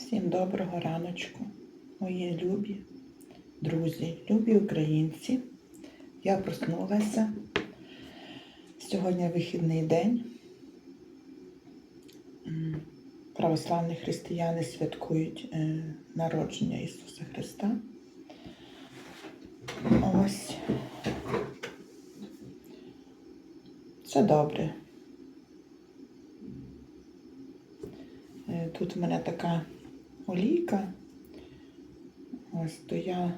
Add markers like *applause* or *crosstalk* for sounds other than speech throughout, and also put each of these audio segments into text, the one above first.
Всім доброго раночку, мої любі друзі, любі українці. Я проснулася. Сьогодні вихідний день. Православні християни святкують е, народження Ісуса Христа. Ось. Це добре. Е, Тут в мене така олійка. Ось то я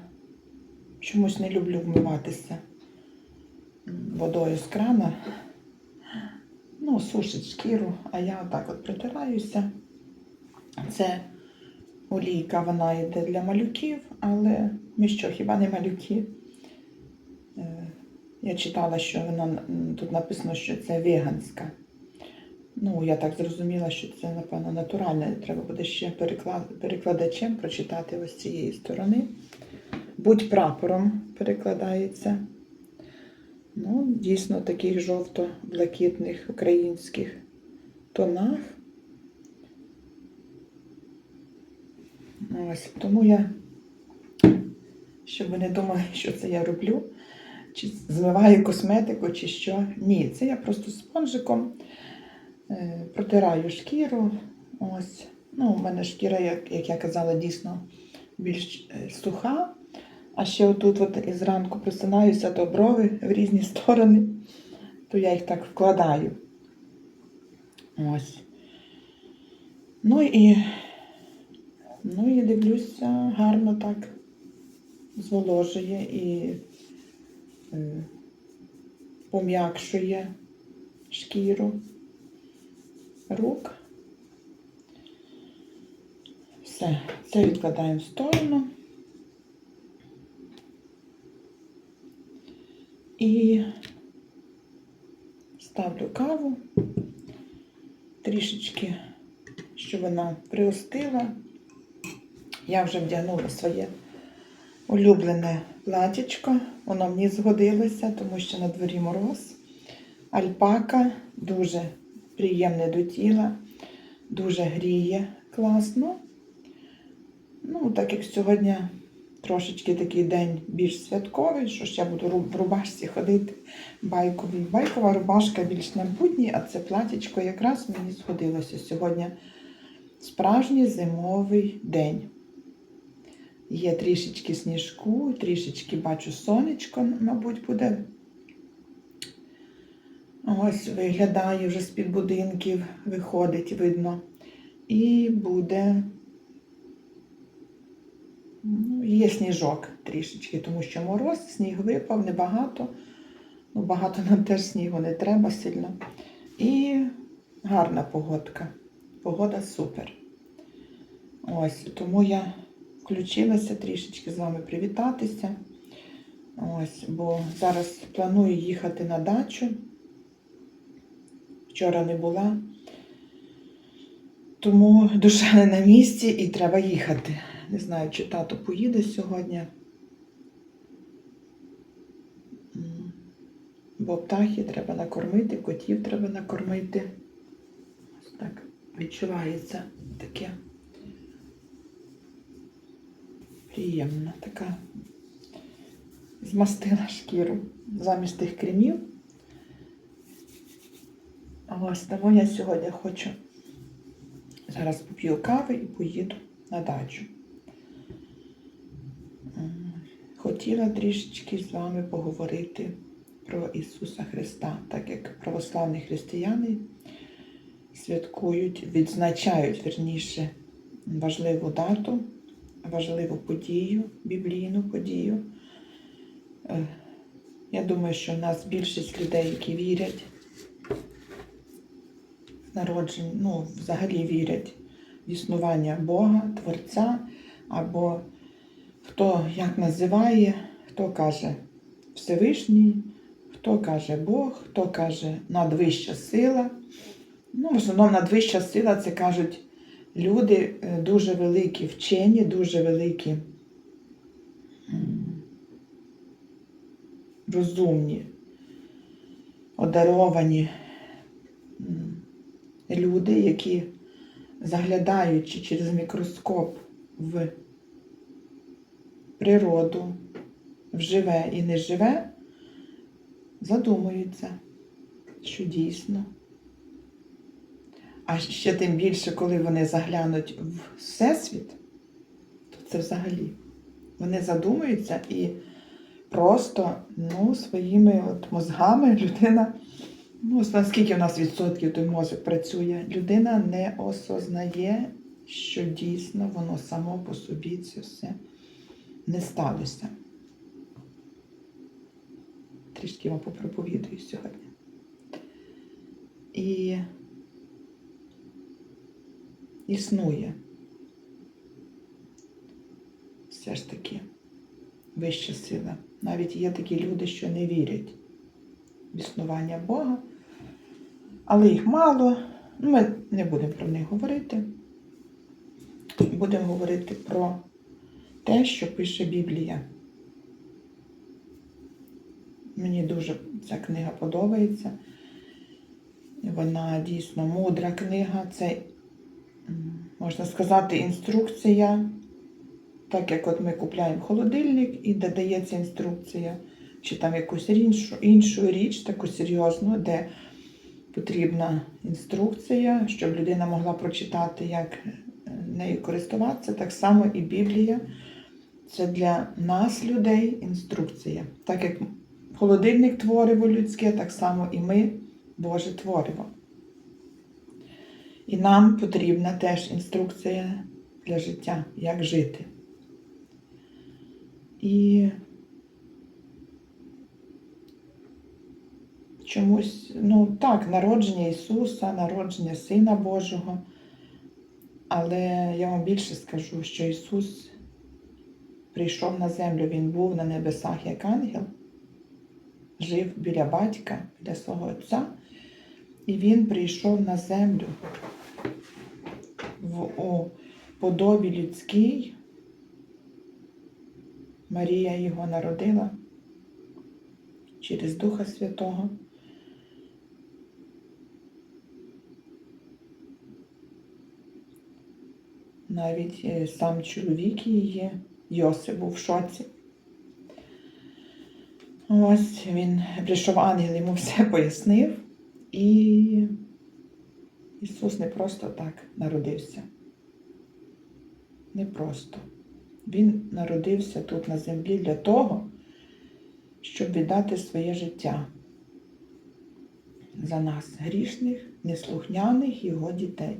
чомусь не люблю вмиватися водою з крана. Ну, сушить шкіру, а я отак от притираюся. Це олійка, вона йде для малюків, але ми що, хіба не малюки? Е, Я читала, що вона тут написано, що це веганська. Ну, я так зрозуміла, що це, напевно, натуральне. Треба буде ще перекладачем прочитати ось цієї сторони. Будь прапором перекладається. Ну, дійсно, таких жовто-блакитних українських тонах. Ось, тому я, щоб ви не думали, що це я роблю, чи змиваю косметику, чи що. Ні, це я просто спонжиком протираю шкіру. Ось. Ну, у мене шкіра, як, як я казала, дійсно більш е, суха. А ще отут от і зранку просинаюся, то брови в різні *laughs* сторони, то я їх так вкладаю. Ось. Ну і, ну і дивлюся, гарно так зволожує і е, пом'якшує шкіру рук. Все, це відкладаємо в сторону. І ставлю каву трішечки, щоб вона приостила. Я вже вдягнула своє улюблене платічко. Воно мені згодилося, тому що на дворі мороз. Альпака дуже приємне до тіла, дуже гріє класно. Ну, так як сьогодні трошечки такий день більш святковий, що ж я буду в рубашці ходити байковій. Байкова рубашка більш на будній, а це платічко якраз мені згодилося сьогодні. Справжній зимовий день. Є трішечки сніжку, трішечки бачу сонечко, мабуть, буде. Ось виглядає вже з-під будинків, виходить, видно. І буде Ну, є сніжок трішечки, тому що мороз, сніг випав, небагато. Ну, багато нам теж снігу не треба сильно. І гарна погодка. Погода супер. Ось, тому я включилася трішечки з вами привітатися. Ось, бо зараз планую їхати на дачу. Вчора не була. Тому душа не на місці і треба їхати. Не знаю, чи тато поїде сьогодні. Бо птахи треба накормити, котів треба накормити. Ось так відчувається таке приємно, така змастила шкіру замість тих кремів. Ось тому я сьогодні хочу зараз поп'ю кави і поїду на дачу. Хотіла трішечки з вами поговорити про Ісуса Христа, так як православні християни святкують, відзначають верніше важливу дату, важливу подію, біблійну подію. Е, Я думаю, що в нас більшість людей, які вірять народження, ну, взагалі вірять в існування Бога, Творця, або хто як називає, хто каже Всевишній, хто каже Бог, хто каже надвища сила. Ну, в основному надвища сила це кажуть люди е, дуже великі вчені, дуже великі розумні, одаровані люди, які заглядаючи через мікроскоп в природу, в живе і неживе, задумуються, що дійсно. А ще тим більше, коли вони заглянуть в Всесвіт, то це взагалі. Вони задумуються і просто ну, своїми от мозгами людина, ну, наскільки в нас відсотків той мозок працює, людина не осознає, що дійсно воно само по собі це все не сталося. Трішки вам попроповідую сьогодні. І існує все ж таки вища сила. Навіть є такі люди, що не вірять в існування Бога, але їх мало. Ну, Ми не будемо про них говорити. Будемо говорити про те, що пише Біблія. Мені дуже ця книга подобається. Вона дійсно мудра книга. Це, можна сказати, інструкція. Так як от ми купляємо холодильник і де дається інструкція, чи там якусь іншу, іншу річ, таку серйозну, де потрібна інструкція, щоб людина могла прочитати, як е, нею користуватися, так само і Біблія. Це для нас, людей, інструкція. Так як холодильник твориво людське, так само і ми Боже твориво. І нам потрібна теж інструкція для життя, як жити. І чомусь, ну так, народження Ісуса, народження Сина Божого. Але я вам більше скажу, що Ісус прийшов на землю, Він був на небесах як ангел, жив біля батька, біля свого Отця, і Він прийшов на землю в у подобі людській. Марія його народила через Духа Святого. Навіть е, сам чоловік її, Йосип, був в шоці. Ось він прийшов ангел, йому все *laughs* пояснив, і Ісус не просто так народився. Не просто. Він народився тут на землі для того, щоб віддати своє життя за нас, грішних, неслухняних його дітей.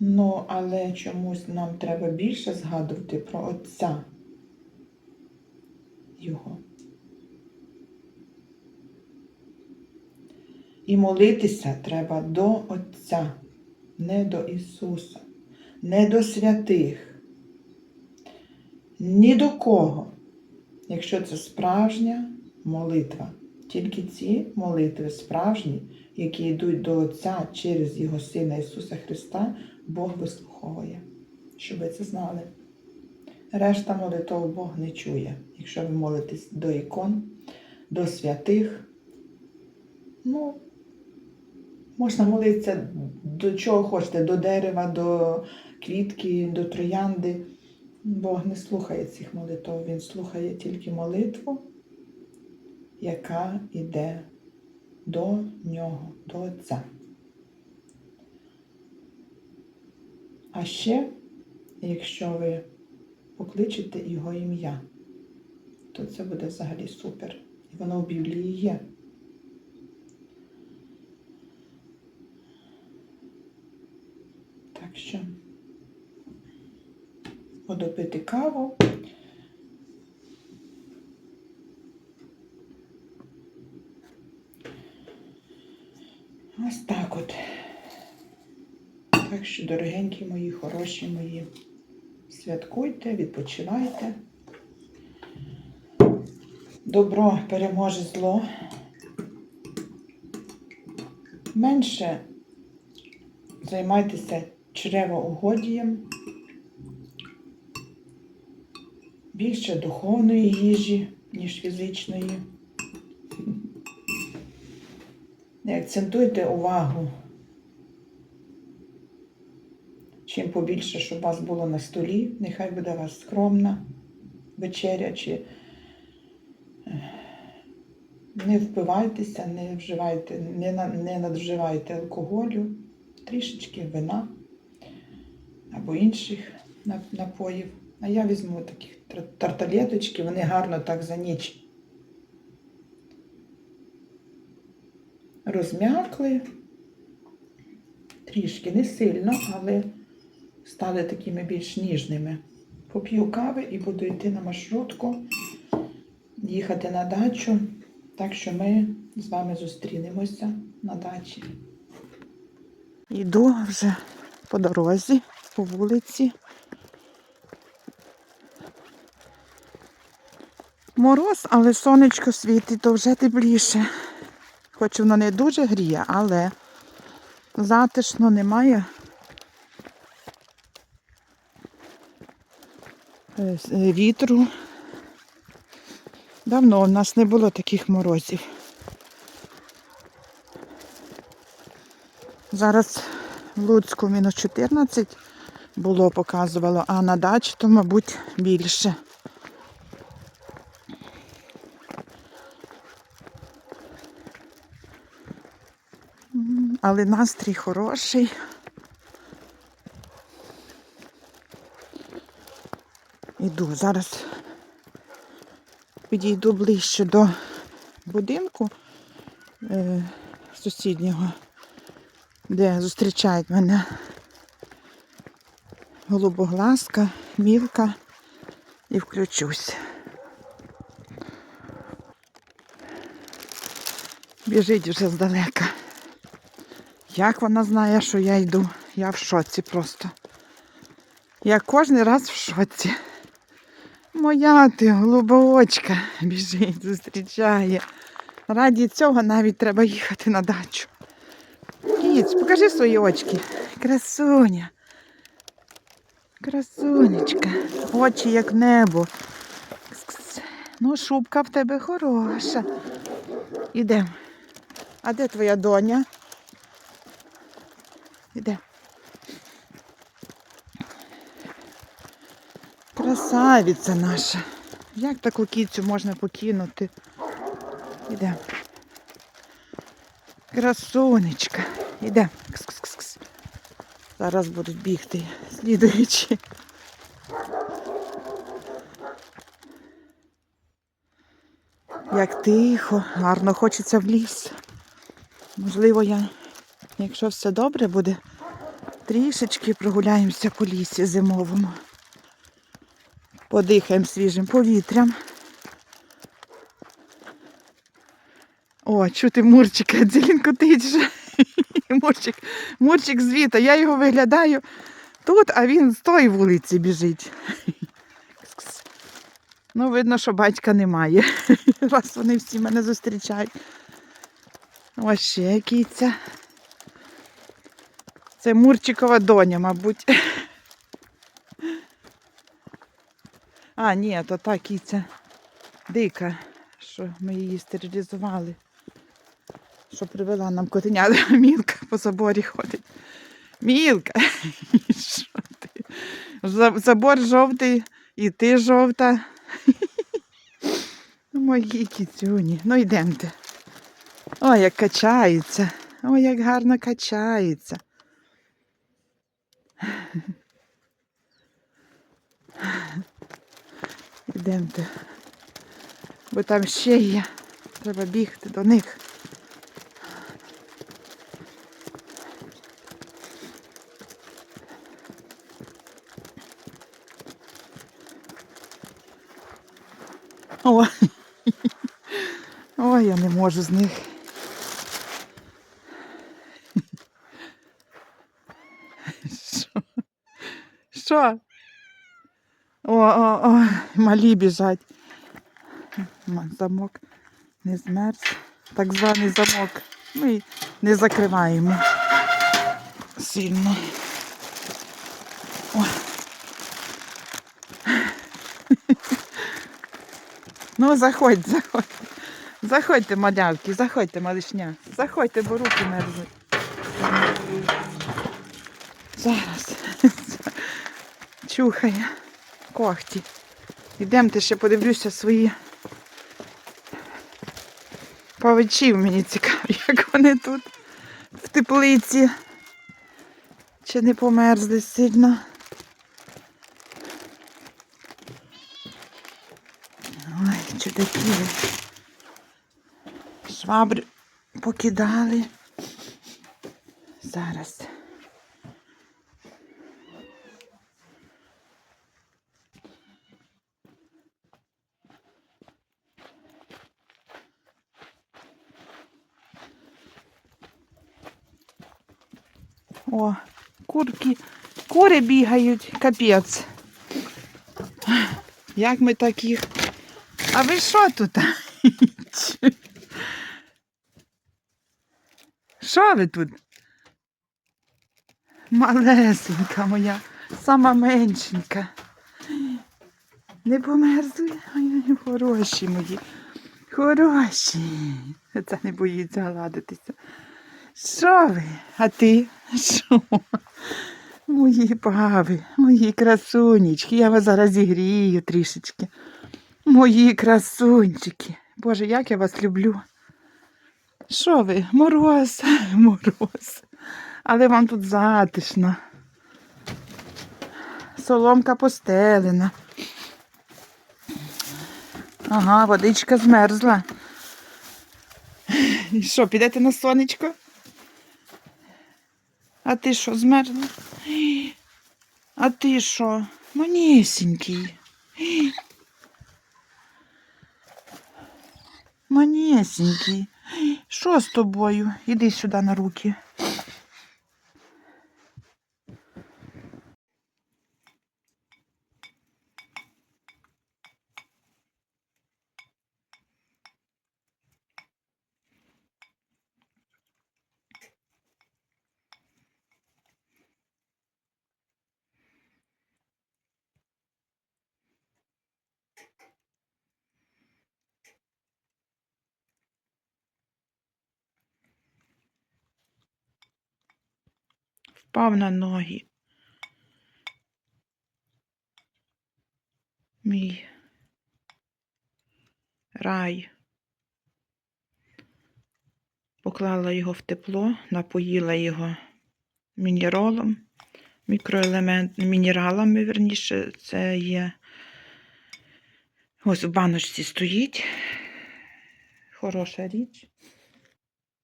Ну, але чомусь нам треба більше згадувати про Отця Його. І молитися треба до Отця не до Ісуса, не до святих, ні до кого, якщо це справжня молитва. Тільки ці молитви справжні, які йдуть до Отця через Його Сина Ісуса Христа, Бог вислуховує, щоб ви це знали. Решта молитов Бог не чує, якщо ви молитесь до ікон, до святих. Ну, Можна молитися до чого хочете, до дерева, до квітки, до троянди. Бог не слухає цих молитв, Він слухає тільки молитву, яка йде до нього, до Отця. А ще, якщо ви покличете його ім'я, то це буде взагалі супер. І воно в Біблії є. Так що буду пити каву. Ось так от. Так що, дорогенькі мої, хороші мої, святкуйте, відпочивайте. Добро переможе зло. Менше займайтеся чревоугодієм, більше духовної їжі, ніж фізичної. Не акцентуйте увагу. Чим побільше, щоб вас було на столі, нехай буде у вас скромна вечеря, чи е, не впивайтеся, не вживайте, не, не надвживайте алкоголю, трішечки вина або інших напоїв. А я візьму такі тар- тарталеточки, вони гарно так за ніч розм'якли. Трішки не сильно, але стали такими більш ніжними. Поп'ю кави і буду йти на маршрутку, їхати на дачу. Так що ми з вами зустрінемося на дачі. Йду вже по дорозі, по вулиці. Мороз, але сонечко світить, то вже тепліше. Хоч воно не дуже гріє, але затишно немає. е, с- е, Вітру. Давно в нас не було таких морозів. Зараз в Луцьку мінус 14 було, показувало, а на дачі то, мабуть, більше. Але настрій хороший. Іду зараз підійду ближче до будинку е, сусіднього, де зустрічають мене голубоглазка, мілка і включусь. Біжить вже здалека. Як вона знає, що я йду? Я в шоці просто. Я кожен раз в шоці. Моя ти голубоочка біжить, зустрічає. Раді цього навіть треба їхати на дачу. Кіць, покажи свої очки. Красуня. Красунечка. Очі як небо. Ну, шубка в тебе хороша. Ідемо. А де твоя доня? Іде. Красавиця наша. Як таку кіцю можна покинути? Іде. Красунечка. Іде. Кс-кс-кс-кс. Зараз будуть бігти слідуючі. Як тихо, гарно хочеться в ліс. Можливо, я, якщо все добре буде, трішечки прогуляємося по лісі зимовому. Подихаємо свіжим повітрям. О, чути Мурчика, *laughs* дзелін котить. Мурчик, Мурчик звіта. Я його виглядаю тут, а він з тої вулиці біжить. Ну, видно, що батька немає. *laughs* Раз вони всі мене зустрічають. Ось ще кіця. Це Мурчикова доня, мабуть. А, ні, то та кіця дика, що ми її стерилізували. Що привела нам котеня. *laughs* Мілка по заборі ходить. Мілка. *laughs* Що ти? Забор жовтий, і ти жовта. *laughs* Мої кіцюні. Ну йдемте. Ой, як качається. Ой, як гарно качається. Ідемте. Бо там ще є. Треба бігти до них. О. *laughs* Ой, я не можу з них. *laughs* Що? Що? О, о, о, малі біжать. Замок не змерз. Так званий замок. Ми не закриваємо сильно. О. Ну, заходь, заходь. Заходьте, малявки, заходьте, малишня. Заходьте, бо руки мерзнуть. Зараз. Чухає. Когті. Ідемте ще подивлюся свої павичів. Мені цікаво, як вони тут в теплиці. Чи не померзли сильно. Ой, чудаки. ви. Швабри покидали. Зараз. О, курки, кури бігають, капець. Як ми таких? А ви що тут? Що ви тут? Малесенька моя, сама меншенька. Не померзли? Ой, хороші мої. Хороші. Це не боїться гладитися. Що ви? А ти? Що? Мої пави, мої красунечки, я вас зараз зігрію трішечки. Мої красунчики. Боже, як я вас люблю. Що ви? Мороз, *laughs* мороз. Але вам тут затишно. Соломка постелена. Ага, водичка змерзла. І що, підете на сонечко? А ти що, змерзла? *gasps* А ти що? Манісінький. *gasps* Манісінький. Що з тобою? Іди сюди на руки. Впав на ноги. Мій рай. Поклала його в тепло, напоїла його мінералом, мікроелемент, мінералами, верніше, це є. Ось в баночці стоїть. Хороша річ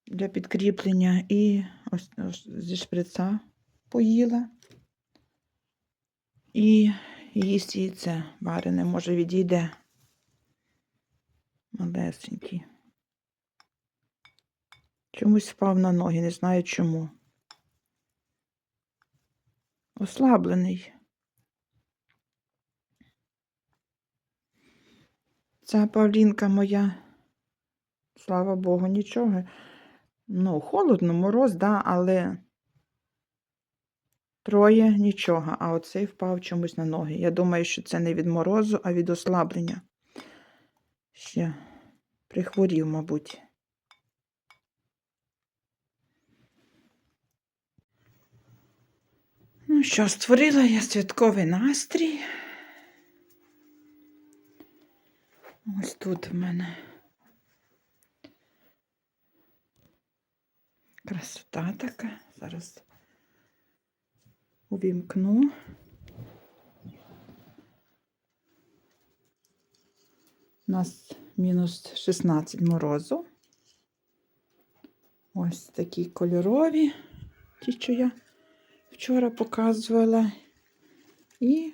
для підкріплення. І ось, ось зі шприца поїла. І їсть яйце варене, може, відійде. Малесенький. Чомусь впав на ноги, не знаю чому. Ослаблений. Ця Павлінка моя, слава Богу, нічого. Ну, холодно, мороз, да, але троє нічого. А оцей впав чомусь на ноги. Я думаю, що це не від морозу, а від ослаблення. Ще прихворів, мабуть. Ну що, створила я святковий настрій. Ось тут в мене красота така. Зараз увімкну. У нас мінус 16 морозу. Ось такі кольорові, ті, що я вчора показувала. І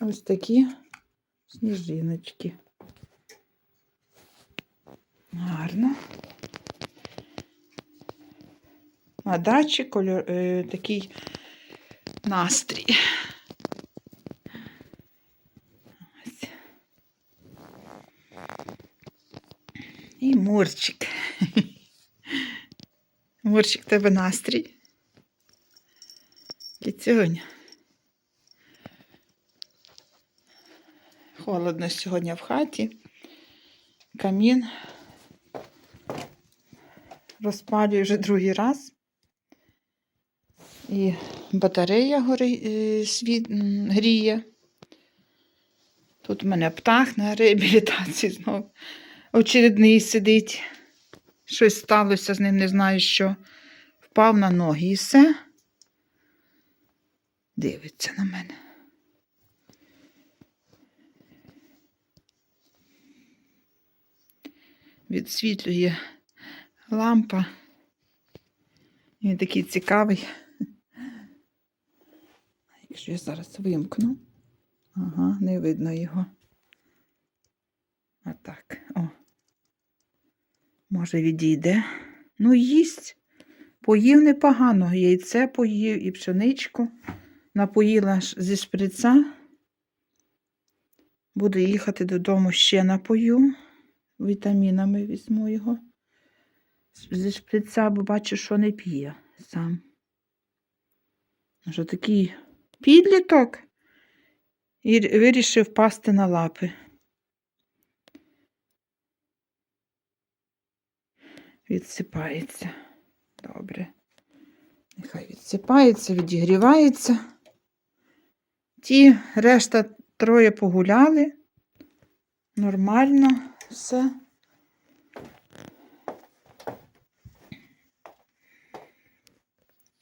ось такі сніжиночки. Гарно. На дачі кольор, е, такий настрій. Ось. І Мурчик. Мурчик, тебе настрій. Кіцюнь. Холодно сьогодні в хаті. Камін розпалюю вже другий раз. І батарея гори, е, світ, гріє. Тут в мене птах на реабілітації знову. Очередний сидить. Щось сталося з ним, не знаю що. Впав на ноги і все. Дивиться на мене. Відсвітлює лампа. Він такий цікавий. Якщо я зараз вимкну, ага, не видно його. Отак. О. Може, відійде. Ну, їсть. Поїв непогано. Яйце поїв і пшеничку. Напоїла зі шприца. Буду їхати додому ще напою. Вітамінами візьму його. Зі шприца, бо бачу, що не п'є сам. Що такий підліток і вирішив пасти на лапи. Відсипається. Добре. Нехай відсипається, відігрівається. Ті решта троє погуляли. Нормально все.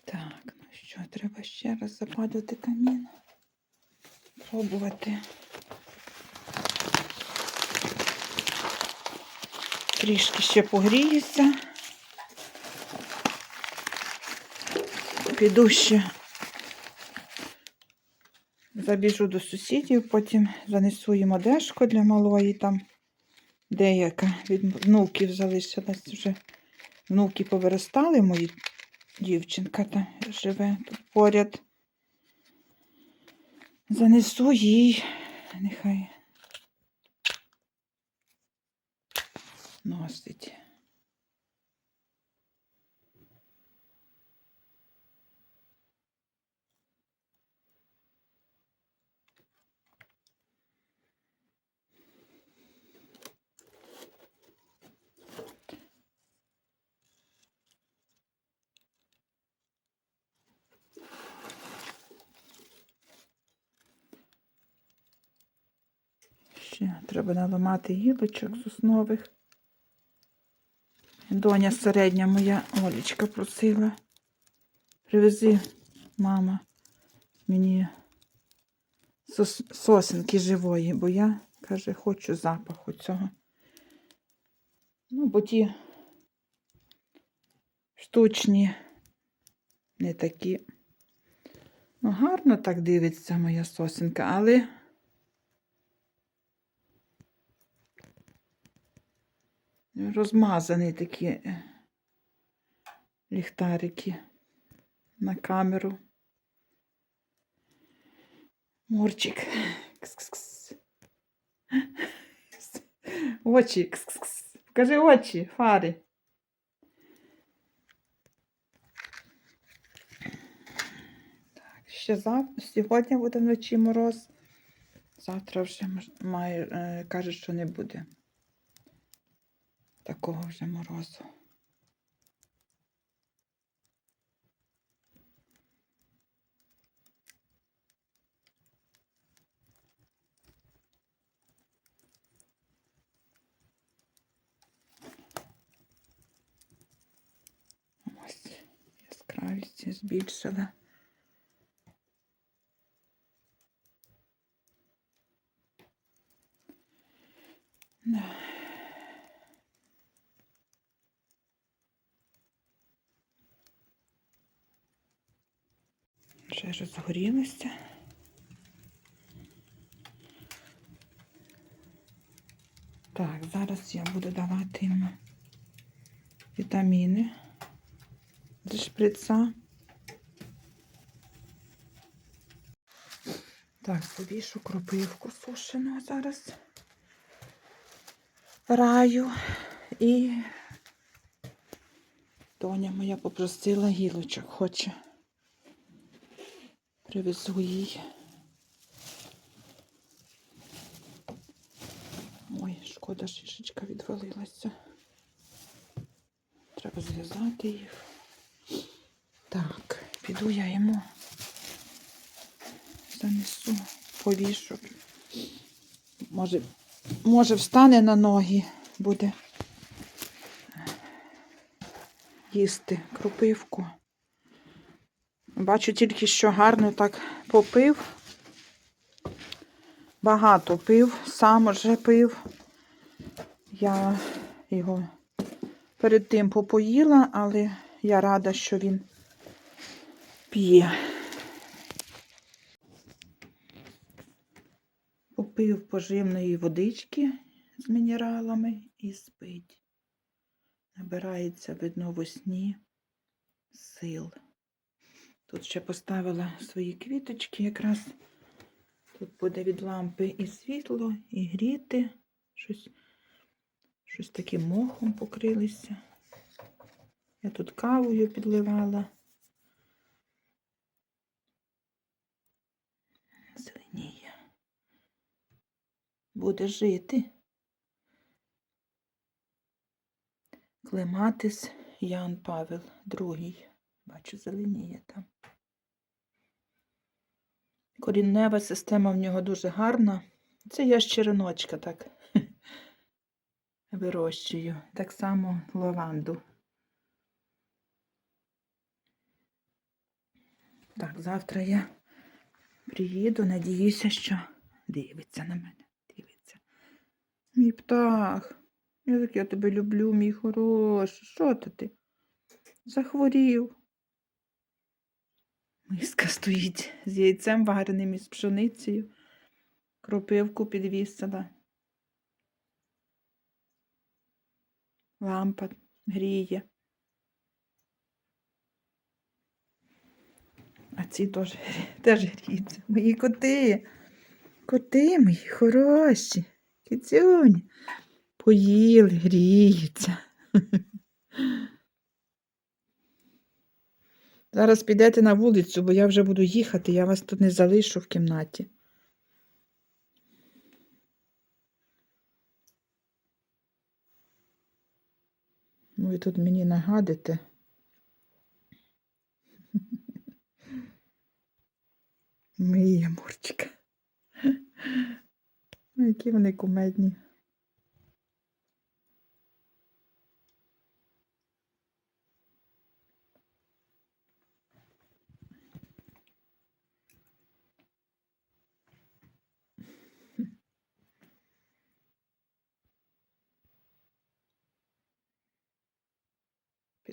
Так, ну що, треба ще раз запалювати камін. Пробувати. Трішки ще погріється. Піду ще забіжу до сусідів, потім занесу їм одежку для малої там деяка від внуків залишилась вже. Внуки повиростали, мої дівчинка та живе тут поряд. Занесу їй, нехай носить. Ще треба наламати гілочок соснових. Доня середня моя Олечка просила. Привези, мама, мені сос- сосенки живої, бо я, каже, хочу запаху цього. Ну, бо ті штучні, не такі. Ну, гарно так дивиться моя сосенка, але розмазані такі е, ліхтарики на камеру. Морчик. Кс-кс-кс. Очі. Кс-кс-кс. Покажи очі, фари. Так, ще завтра, сьогодні буде вночі мороз. Завтра вже має, е, каже, що не буде такого вже морозу. Ось збільшила. Да. Вже розгорілося. Так, зараз я буду давати йому вітаміни зі шприца. Так, повішу кропивку сушену зараз. Раю і Доня моя попросила гілочок, хоче. Привезу їй. Ой, шкода, шишечка відвалилася. Треба зв'язати їх. Так, піду я йому занесу, повішу. Може, може встане на ноги, буде їсти кропивку. Бачу тільки, що гарно так попив. Багато пив, сам вже пив. Я його перед тим попоїла, але я рада, що він п'є. Попив поживної водички з мінералами і спить. Набирається, видно, во сні сил. Тут ще поставила свої квіточки якраз. Тут буде від лампи і світло, і гріти. Щось, щось таким мохом покрилися. Я тут кавою підливала. Зеленіє. Буде жити. Клематис Ян Павел II. Бачу, зеленіє там. Коріннева система в нього дуже гарна. Це я з череночка так *laughs* вирощую. Так само лаванду. Так, завтра я приїду, надіюся, що дивиться на мене. Дивиться. Мій птах. Як я тебе люблю, мій хороший. Що ти? Захворів. Миска стоїть з яйцем вареним із пшеницею. Кропивку підвісила. Лампа гріє. А ці теж, теж гріються. Мої коти. Коти мої хороші. Кицюні. Поїли, гріються. *laughs* Зараз підете на вулицю, бо я вже буду їхати, я вас тут не залишу в кімнаті. Ну, Ви тут мені нагадите. *laughs* Мій Амурчик. Ну, Які вони кумедні.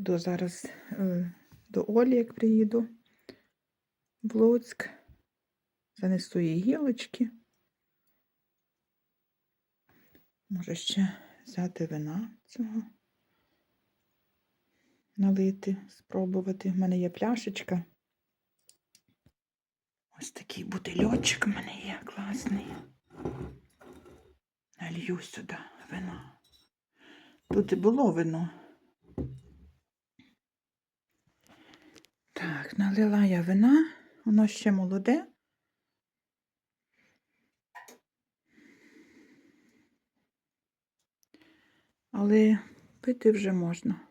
Піду зараз е, до Олі, як приїду в Луцьк. Занесу їй гілочки. Може ще взяти вина цього, налити, спробувати. В мене є пляшечка. Ось такий бутильочок в мене є класний. Налью сюди вино. Тут і було вино. Так, налила я вина, воно ще молоде. Але пити вже можна.